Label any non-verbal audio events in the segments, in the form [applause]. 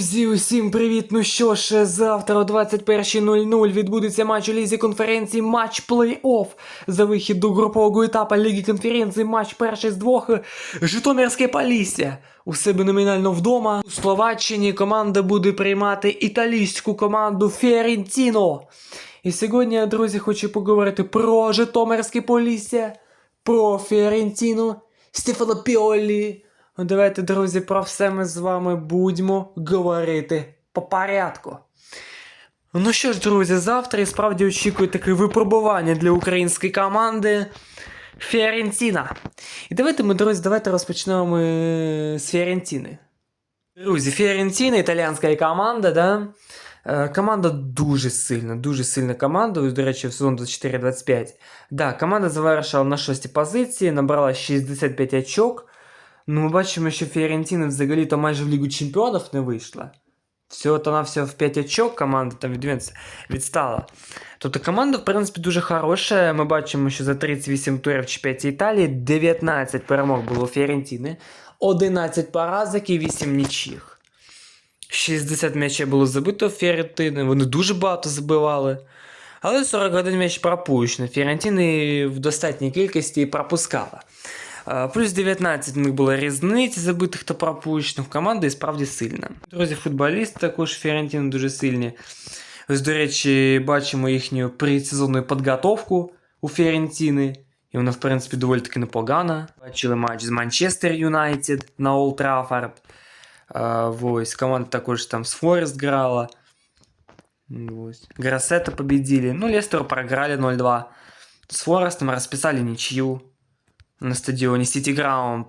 Друзі, усім привіт! Ну що ж, завтра о 21.00 відбудеться матч у Лізі конференції, матч плей-офф за вихід до групового етапу Ліги конференції, матч перший з двох Житомирське Полісся. У себе номінально вдома. У Словаччині команда буде приймати італійську команду Фіорентіно. І сьогодні, друзі, хочу поговорити про Житомирське Полісся, про Фіорентіну, Стефано Піолі. Ну, Давайте, друзі, про все ми з вами будемо говорити по порядку. Ну що ж, друзі, завтра і справді очікую таке випробування для української команди Фіорентіна. І давайте ми, друзі, давайте розпочнемо ми з Фіорентіни. Друзі, Фіорентіна, італійська команда, да? Е, Команда дуже сильна, дуже сильна команда. Ось, До речі, в сезон 24-25. Да, команда завершила на шостій позиції, набрала 65 очок. Ну, ми бачимо, що Фіорентіна взагалі то майже в Лігу Чемпіонів не вийшла. Всього то на все в 5 очок команда там від, відстала. Тобто команда, в принципі, дуже хороша. Ми бачимо, що за 38 турів чемпіонаті Італії 19 перемог було у Фіорентіни, 11 поразок і 8 нічих. 60 м'ячів було забито в Фіорентини, вони дуже багато забивали. Але 41 м'яч пропущено. Фіорентіни в достатній кількості пропускала. Е, Плюс 19 в них було різниці забитих та пропущених. Команда і справді сильна. Друзі, футболісти також Фіорентіни дуже сильні. Ось, до речі, бачимо їхню предсезонну підготовку у Фіорентіни. І вона, в принципі, доволі таки непогана. Бачили матч з Манчестер Юнайтед на Олд Траффорд. Е, Ось, команда також там з Форест грала. Ось. Грасета победили. Ну, Лестеру проиграли 0-2. С Форестом расписали ничью на стадіоні Сіті Граунд.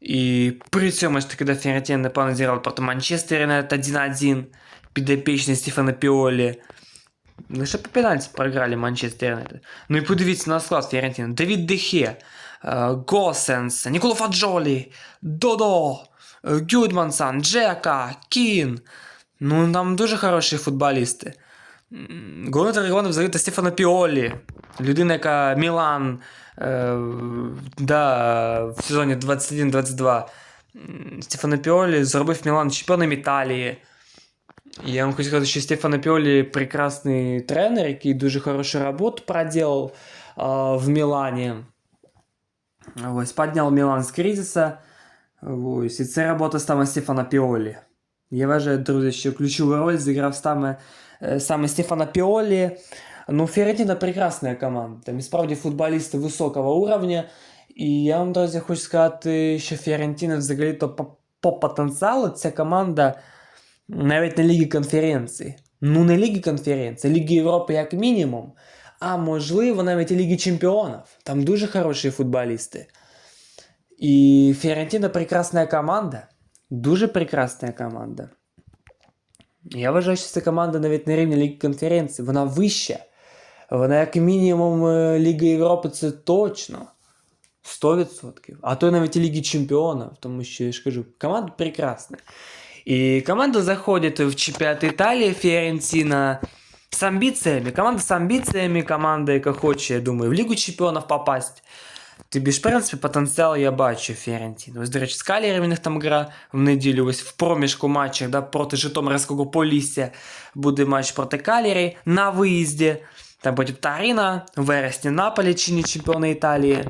І при цьому ж таки, коли Фіорентіна напевно зіграла проти Манчестер Юнайтед 1-1 підопічний Стефана Піолі. Лише по пенальті програли Манчестер Юнайтед. Ну і подивіться на склад Фіорентіни. Давід Дехе, е, Госенс, Ніколо Фаджолі, Додо, е, Гюдмансон, Джека, Кін. Ну там дуже хороші футболісти. М, Головний тренер взагалі то Стефано Піолі. Людина, яка Мілан е, да, в сезоні 21-22 м, Стефано Піолі зробив Мілан чемпіоном Італії. І Я вам хочу сказати, що Стефано Піолі прекрасний тренер, який дуже хорошу роботу проделал а, в Мілані. Ось, підняв Мілан з кризиса. Ось, і це робота саме Стефана Піолі. Я вважаю, друзі, що ключову роль зіграв саме, е, саме Стефана Піолі. Ну, Фіорентіна прекрасна команда. Там і справді футболісти високого уровня. І я вам, друзі, хочу сказати, що Фіорентіна взагалі-то по, по потенціалу ця команда навіть не Ліги конференції. Ну, не Ліги конференції, Ліги Європи як мінімум. А можливо, навіть і Ліги Чемпіонів. Там дуже хороші футболісти. І Фіорентіна прекрасна команда. Дуже прекрасна команда. Я вважаю, що ця команда навіть на рівні Ліги конференції, вона вища. Вона, як мінімум, е, Ліга Європи це точно. 100%. А то навіть і Ліги Чемпіонів, тому що я ж кажу, команда прекрасна. І команда заходить в чемпіонат Італії, Фіорентіна з амбіціями. Команда з амбіціями, команда, яка хоче, я думаю, в Лігу Чемпіонів попасть. Тобі ж, в принципі, потенціал я бачу Фіорентіну. Ось, до речі, з Калірі в них там гра в неділю, ось в проміжку матчів да, проти Житомирського Полісся буде матч проти Калірі на виїзді. Там потім Таріна, в вересні Наполі, чинні чемпіони Італії.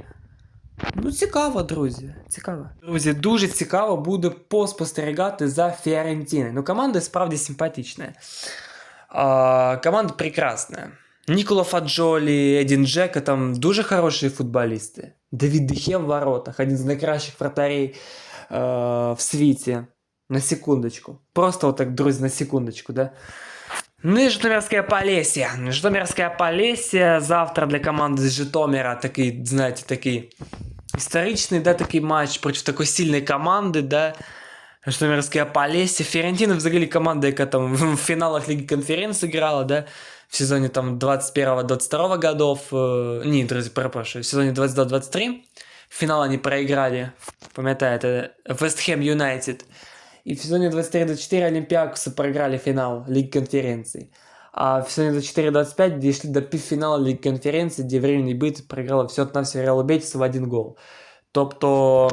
Ну, цікаво, друзі. Цікаво. Друзі, дуже цікаво буде поспостерігати за Фіорентіною. Ну, команда справді симпатична. А, команда прекрасна. Ніколо Фаджолі, Едін Джека, там дуже хороші футболісти. Давід Дехе в воротах, один з найкращих вратарей е, в світі. На секундочку. Просто отак, друзі, на секундочку, да? Ну и Житомирская Полесье. Житомирская Полесье завтра для команды из Житомира такий, знаете, такий історичний, да, такий матч проти такої сильної команди, да. Житомирська Полесье. Фіорентіна взагалі команда, яка там в фіналах Ліги Конференції грала, да, в сезоні там 21-22 годов. Э, ні, друзі, перепрошую, в сезоні 22-23 финал они проиграли, пам'ятаєте, Вест Хэм Юнайтед. И в сезоне 23-24 Олимпиакусы проиграли финал Лиги конференций. А в сезоне 24-25 дошли до півфіналу Ліги конференції, де временний бит проиграла все на все Реал Бетіс в один гол. Тобто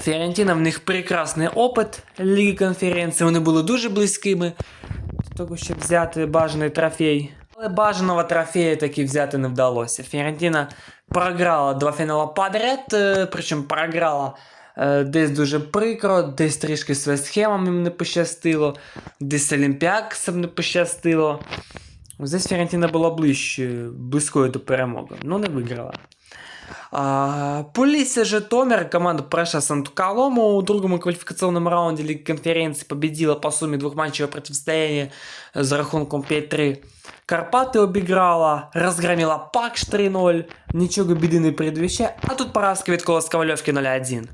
Фіорентіна в них прекрасний опит Ліги конференції, вони були дуже близькими до того, щоб взяти бажаний трофей. Але бажаного трофея таки взяти не вдалося. Фіорентіна програла два фінали подряд, е, причому програла е, десь дуже прикро, десь трішки з Вестхемом їм не пощастило, десь з Олімпіаксом не пощастило. Здесь Фіорентіна була ближче, близькою до перемоги, але не виграла. А, Полісся Житомир, команда пройшла Санту-Колому у другому квалификационном раунде Лиги конференции победила по сумме двухматчевого противостояния за рахунком 5-3. Карпаты обіграла, розгромила Пакш 3-0, нічого біди не предвіщає, а тут поразка від Колос Ковальовки 0-1.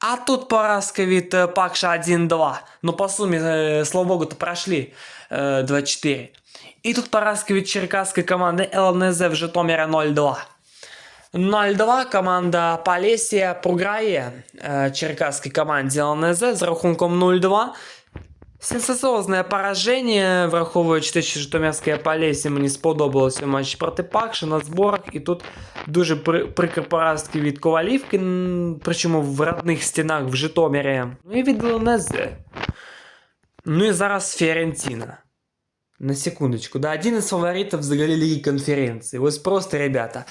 А тут поразка від е, Пакша 1-2. Ну, по сумі, е, слава богу, то пройшли е, 2-4. І тут поразка від черкаської команди ЛНЗ в Житомира 0-2. 0-2 команда Полесія програє е, черкаській команді ЛНЗ з рахунком 0-2. Сенсаціозне пораження, враховуючи те, що Житомирська Полесія мені сподобалося у матчі проти Пакши на зборах. І тут дуже при, прикро поразки від Ковалівки, м, причому в родних стінах в Житомирі. Ну і від ЛНЗ. Ну і зараз Фіорентіна. На секундочку, да, один из фаворитов взагалі Лиги конференции. Вот просто, ребята,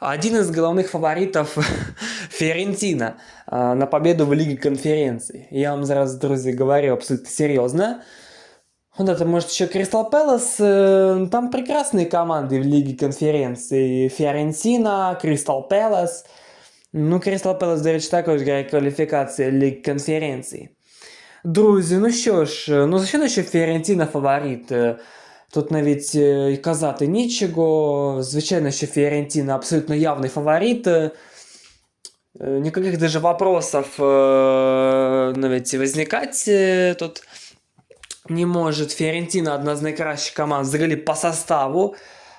один из главных фаворитов [laughs] Фиорентина а, на победу в Лиге конференции. Я вам зараз, друзья, говорю абсолютно серьезно. Вот это, может, еще Кристал Пэлас. э, Там прекрасные команды в Лиге конференции. Фиорентина, Кристал Пэлас. Ну, Кристал Пэлас, до речі, також грає кваліфікація Ліги конференції. Друзі, ну що ж, ну звичайно, що Фіорентіна фаворит. Е, Тут навіть е, й казати нічого. Звичайно, що Фіорентіна абсолютно явний фаворит. Е, е, Никаких даже вопросов е, навіть возникать е, тут не может. Фіорентіна одна з найкращих команд взагалі по составу.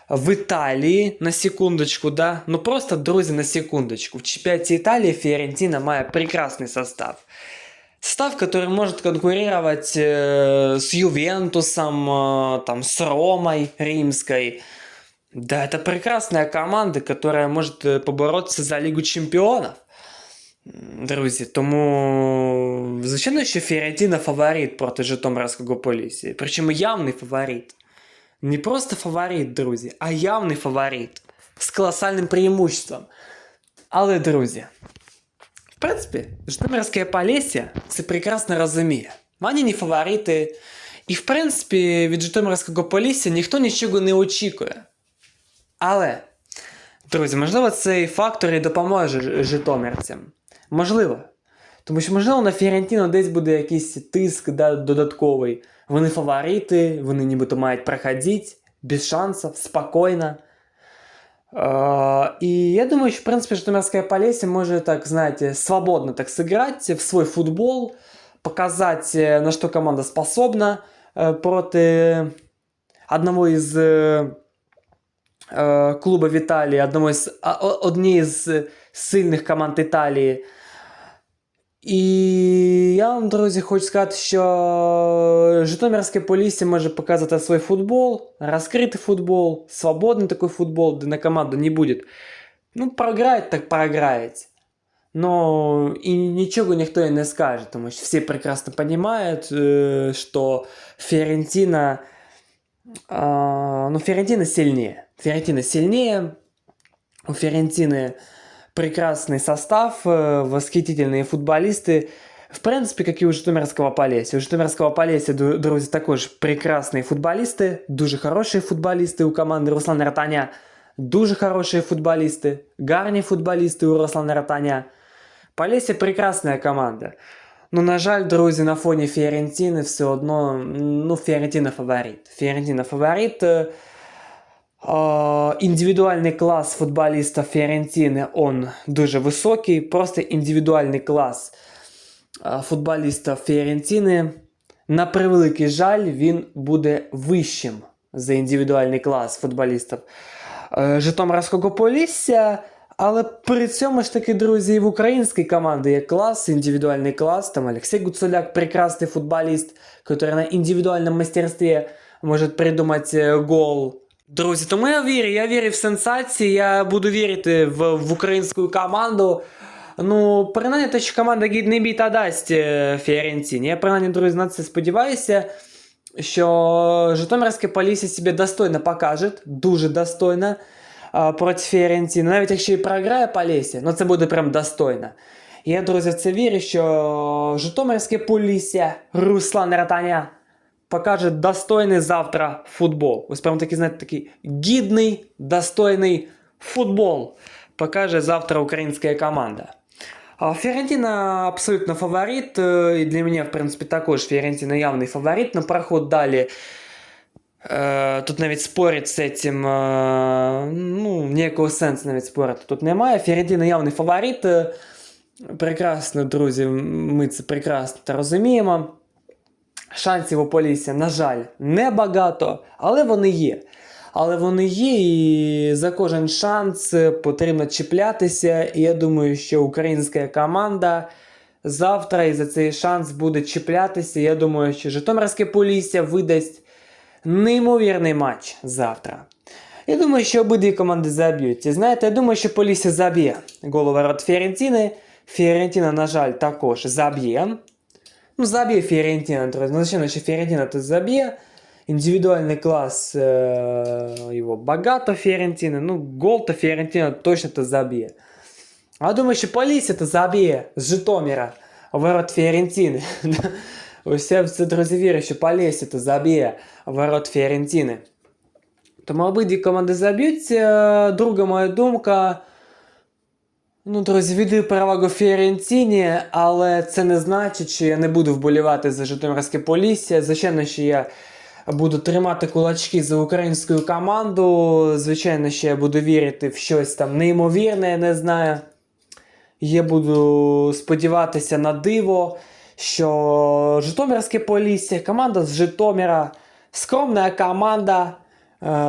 В Італії, на секундочку, да? Ну просто, друзі, на секундочку. В чемпіонаті Італії Фіорентіна має прекрасний состав. Состав, который может конкурировать э, с Ювентусом, э, там, с Ромой римской. Да, это прекрасная команда, которая может э, побороться за Лигу чемпионов. М, Друзі, тому звичайно, що Фіорентіна фаворит проти Житомирського Полісі. Причому явний фаворит. Не просто фаворит, друзі, а явний фаворит. З колосальним преимуществом. Але, друзі, В принципі, Житомирське Полісся це прекрасно розуміє. Вони не фаворити. І, в принципі, від Житомирського Полісся ніхто нічого не очікує. Але, друзі, можливо, цей фактор і допоможе житомирцям. Можливо. Тому що, можливо, на Фіорентіно десь буде якийсь тиск да, додатковий. Вони фаворити, вони нібито мають проходити без шансів, спокійно. Э, И я думаю, что, в принципе, Житомирская Полесье может, так, знаете, свободно так сыграть в свой футбол, показать, э, на что команда способна э, против одного из э, э, клубов Италии, одного из, а- о- одной из э, сильних команд Італії. І я вам, друзі, хочу сказати, що Житомирське Полісся може показати свій футбол, розкритий футбол, свободний такий футбол, де на команду не буде. Ну, програють, так програють. Но і нічого ніхто і не скаже, тому що всі прекрасно розуміють, е, що Фіорентина, а, ну, Фіорентина сильнее. Фіорентина сильнее, у Фиорентины прекрасный состав, э, восхитительные футболисты. В принципе, как и у Житомирского Полесья. У Житомирского Полесья, ду- друзі, також прекрасні футболісти, дуже хороші футболісти у команди Руслана Ратаня. Дуже хороші футболісти, гарні футболісти у Руслана Ратаня. Полесья прекрасна команда. Ну, на жаль, друзі, на фоні Фіорентіни все одно, ну, Фіорентіна фаворит. Фіорентіна фаворит. е, А, Індивідуальний клас футболіста Фіорентіни он дуже високий. Просто індивідуальний клас футболіста Фіорентіни. На превеликий жаль, він буде вищим за індивідуальний клас футболістів е, Житомирського Полісся. Але при цьому ж таки, друзі, і в українській команді є клас, індивідуальний клас. Там Олексій Гуцуляк, прекрасний футболіст, який на індивідуальному мастерстві може придумати е, гол. Друзі, тому я вірю, я вірю в сенсації, я буду вірити в, в українську команду. Ну, принаймні те, що команда гідний бій та дасть е, Фіорентіні. Я принаймні, друзі, на це сподіваюся, що Житомирське Полісся себе достойно покаже, дуже достойно а, проти Фіорентіни. Навіть якщо і програє Полісся, ну це буде прям достойно. Я, друзі, в це вірю, що Житомирське Полісся Руслан Ратаня покаже достойний завтра футбол. Ось прям такий, знаєте, такий гідний, достойний футбол покаже завтра українська команда. А Фіорентіна абсолютно фаворит. е, І для мене, в принципі, також Фіорентіна явний фаворит. На проход далі. Е, тут навіть спорить з цим. Е, ну, ніякого сенсу навіть спорити тут немає. Фіорентіна явний фаворит. Е, Прекрасно, друзі, ми це прекрасно розуміємо. Шансів у Полісся, на жаль, небагато, але вони є. Але вони є, і за кожен шанс потрібно чіплятися. І я думаю, що українська команда завтра і за цей шанс буде чіплятися. Я думаю, що Житомирське Полісся видасть неймовірний матч завтра. Я думаю, що обидві команди заб'ють. І знаєте, я думаю, що Полісся заб'є гол у ворот Фіорентіни. Фіорентіна, на жаль, також заб'є. Ну, заб'є Фіорентіна, друзі. Ну, звичайно, що Фіорентіна тут заб'є. Індивідуальний клас е, його багато Фіорентіни. Ну, гол то Фіорентіна точно то заб'є. А думаю, що Полісся то заб'є з Житомира у ворот Фіорентіни. Ось я в це, друзі, вірю, що Полісся то заб'є у ворот Фіорентіни. Тому обидві команди заб'ються. Друга моя думка. Ну, друзі, віддаю перевагу Фіорентіні, але це не значить, що я не буду вболівати за Житомирське Полісся. Звичайно, що я буду тримати кулачки за українську команду. Звичайно, що я буду вірити в щось там неймовірне, я не знаю. Я буду сподіватися на диво, що Житомирське Полісся, команда з Житомира, скромна команда,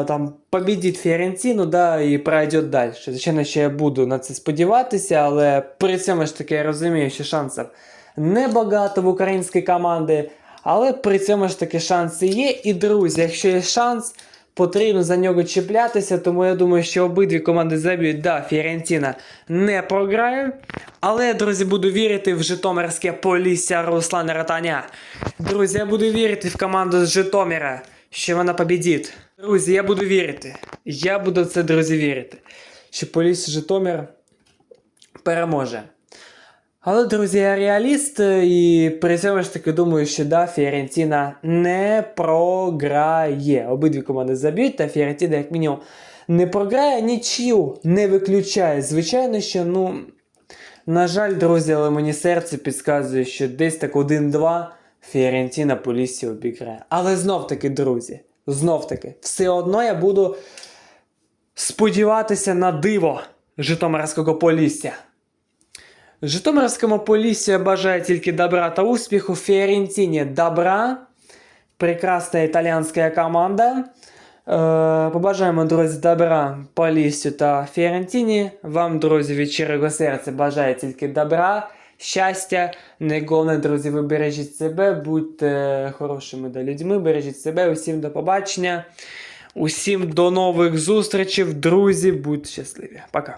там побідить Фіорентіну, да, і пройде далі. Звичайно, що я буду на це сподіватися, але при цьому ж таки я розумію, що шансів небагато в української команди. Але при цьому ж таки шанси є. І, друзі, якщо є шанс, потрібно за нього чіплятися. Тому я думаю, що обидві команди заб'ють. Да, Фіорентіна не програє. Але, друзі, буду вірити в Житомирське Полісся Руслана Ратаня. Друзі, я буду вірити в команду з Житомира, що вона побідить. Друзі, я буду вірити. Я буду в це, друзі, вірити. Що Полісся Житомир переможе. Але, друзі, я реаліст, і при цьому ж таки думаю, що да, Фіорентіна не програє. Обидві команди заб'ють, та Фіорентіна, як мінімум, не програє, нічию не виключає. Звичайно, що, ну, на жаль, друзі, але мені серце підказує, що десь так 1-2 Фіорентіна по лісі обіграє. Але знов таки, друзі, знов таки, все одно я буду сподіватися на диво Житомирського Полісся. Житомирському Полісі я бажаю тільки добра та успіху. Фіорентіні добра. Прекрасна італійська команда. Е, побажаємо, друзі, добра Поліссю та Фіорентіні. Вам, друзі, від щирого серця бажаю тільки добра, Щастя. Не головне, друзі, ви бережіть себе, будьте хорошими до людьми, бережіть себе. Усім до побачення. Усім до нових зустрічей, друзі. Будьте щасливі. Пока.